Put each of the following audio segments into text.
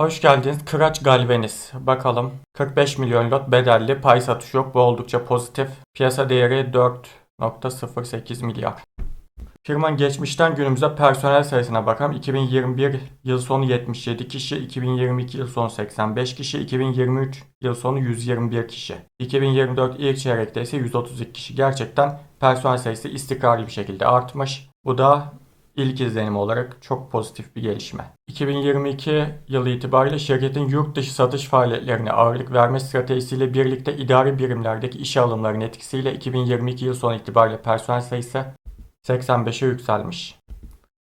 Hoş geldiniz. Kıraç Galvaniz. Bakalım. 45 milyon lot bedelli. Pay satışı yok. Bu oldukça pozitif. Piyasa değeri 4.08 milyar. Firmanın geçmişten günümüze personel sayısına bakalım. 2021 yıl sonu 77 kişi, 2022 yıl sonu 85 kişi, 2023 yıl sonu 121 kişi. 2024 ilk çeyrekte ise 132 kişi. Gerçekten personel sayısı istikrarlı bir şekilde artmış. Bu da ilk izlenim olarak çok pozitif bir gelişme. 2022 yılı itibariyle şirketin yurt dışı satış faaliyetlerine ağırlık verme stratejisiyle birlikte idari birimlerdeki işe alımların etkisiyle 2022 yıl sonu itibariyle personel sayısı 85'e yükselmiş.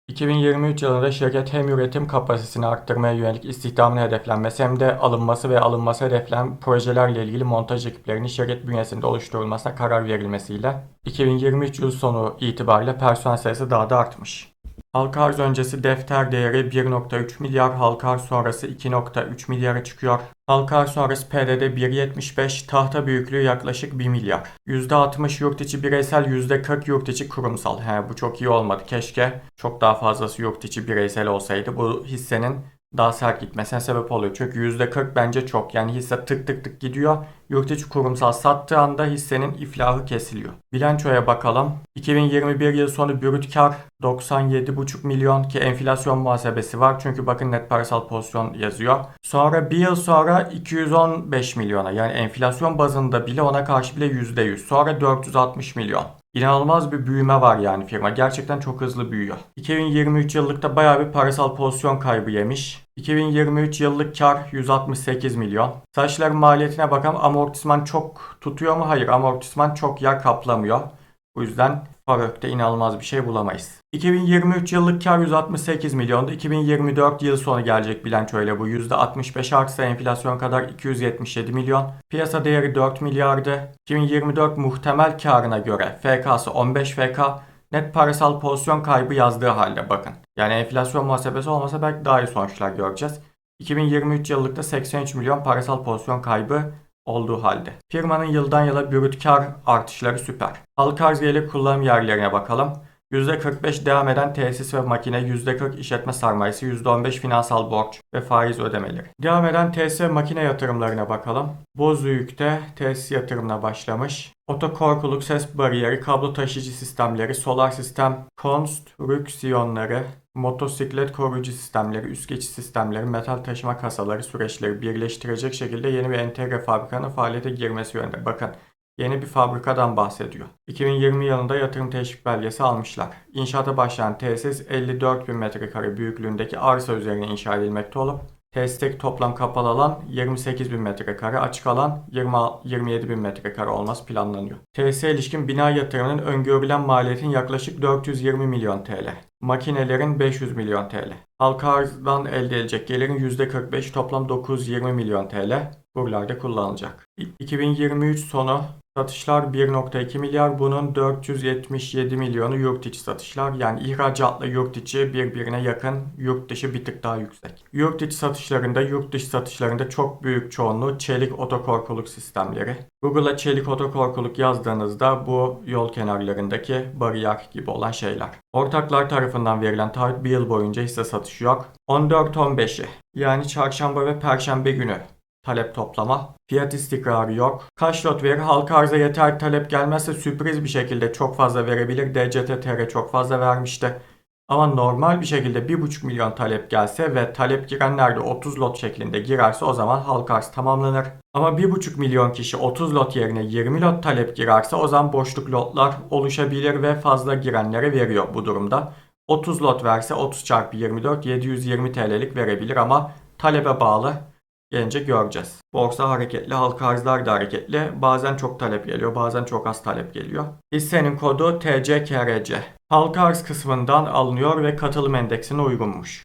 2023 yılında şirket hem üretim kapasitesini arttırmaya yönelik istihdamın hedeflenmesi hem de alınması ve alınması hedeflenen projelerle ilgili montaj ekiplerinin şirket bünyesinde oluşturulmasına karar verilmesiyle 2023 yıl sonu itibariyle personel sayısı daha da artmış. Halka arz öncesi defter değeri 1.3 milyar, halka arz sonrası 2.3 milyara çıkıyor. Halka arz sonrası PDD 1.75, tahta büyüklüğü yaklaşık 1 milyar. %60 yurt içi bireysel, %40 yurt içi kurumsal. He, bu çok iyi olmadı. Keşke çok daha fazlası yurt içi bireysel olsaydı. Bu hissenin daha sert gitmesine sebep oluyor. Çünkü %40 bence çok. Yani hisse tık tık tık gidiyor. Yurt içi kurumsal sattığı anda hissenin iflahı kesiliyor. Bilançoya bakalım. 2021 yıl sonu brüt kar 97,5 milyon ki enflasyon muhasebesi var. Çünkü bakın net parasal pozisyon yazıyor. Sonra bir yıl sonra 215 milyona yani enflasyon bazında bile ona karşı bile %100. Sonra 460 milyon. İnanılmaz bir büyüme var yani firma. Gerçekten çok hızlı büyüyor. 2023 yıllıkta bayağı bir parasal pozisyon kaybı yemiş. 2023 yıllık kar 168 milyon. Saçların maliyetine bakalım amortisman çok tutuyor mu? Hayır amortisman çok yer kaplamıyor. Bu yüzden Farök'te inanılmaz bir şey bulamayız. 2023 yıllık kar 168 milyondu. 2024 yıl sonu gelecek bilançoyla bu %65 artsa enflasyon kadar 277 milyon. Piyasa değeri 4 milyardı. 2024 muhtemel karına göre FK'sı 15 FK. Net parasal pozisyon kaybı yazdığı halde bakın. Yani enflasyon muhasebesi olmasa belki daha iyi sonuçlar göreceğiz. 2023 yıllıkta 83 milyon parasal pozisyon kaybı olduğu halde. Firmanın yıldan yıla brüt kar artışları süper. Halka arz gelir kullanım yerlerine bakalım. %45 devam eden tesis ve makine, %40 işletme sermayesi, %15 finansal borç ve faiz ödemeleri. Devam eden tesis ve makine yatırımlarına bakalım. Bozüyük'te tesis yatırımına başlamış. Otokorkuluk, ses bariyeri, kablo taşıyıcı sistemleri, solar sistem, konstrüksiyonları, motosiklet koruyucu sistemleri, üst geçiş sistemleri, metal taşıma kasaları süreçleri birleştirecek şekilde yeni bir entegre fabrikanın faaliyete girmesi yönünde. Bakın yeni bir fabrikadan bahsediyor. 2020 yılında yatırım teşvik belgesi almışlar. İnşaata başlayan tesis 54 bin metrekare büyüklüğündeki arsa üzerine inşa edilmekte olup Tesisteki toplam kapalı alan 28 bin metrekare, açık alan 20, 27 bin metrekare olması planlanıyor. Tesise ilişkin bina yatırımının öngörülen maliyetin yaklaşık 420 milyon TL. Makinelerin 500 milyon TL. Halka arzdan elde edilecek gelirin %45 toplam 920 milyon TL buralarda kullanılacak. 2023 sonu Satışlar 1.2 milyar. Bunun 477 milyonu yurt içi satışlar. Yani ihracatla yurt içi birbirine yakın, yurt dışı bir tık daha yüksek. Yurt içi satışlarında, yurt dışı satışlarında çok büyük çoğunluğu çelik otokorkuluk sistemleri. Google'a çelik otokorkuluk yazdığınızda bu yol kenarlarındaki bariyer gibi olan şeyler. Ortaklar tarafından verilen taahhüt bir yıl boyunca hisse satışı yok. 14-15'i yani çarşamba ve perşembe günü talep toplama. Fiyat istikrarı yok. Kaç lot verir? Halka arza yeter talep gelmezse sürpriz bir şekilde çok fazla verebilir. DCTTR çok fazla vermişti. Ama normal bir şekilde 1,5 milyon talep gelse ve talep girenler de 30 lot şeklinde girerse o zaman halka arz tamamlanır. Ama 1,5 milyon kişi 30 lot yerine 20 lot talep girerse o zaman boşluk lotlar oluşabilir ve fazla girenlere veriyor bu durumda. 30 lot verse 30 çarpı 24 720 TL'lik verebilir ama talebe bağlı gelince göreceğiz. Borsa hareketli, halka arzlar da hareketli. Bazen çok talep geliyor, bazen çok az talep geliyor. Hissenin kodu TCKRC. Halka arz kısmından alınıyor ve katılım endeksine uygunmuş.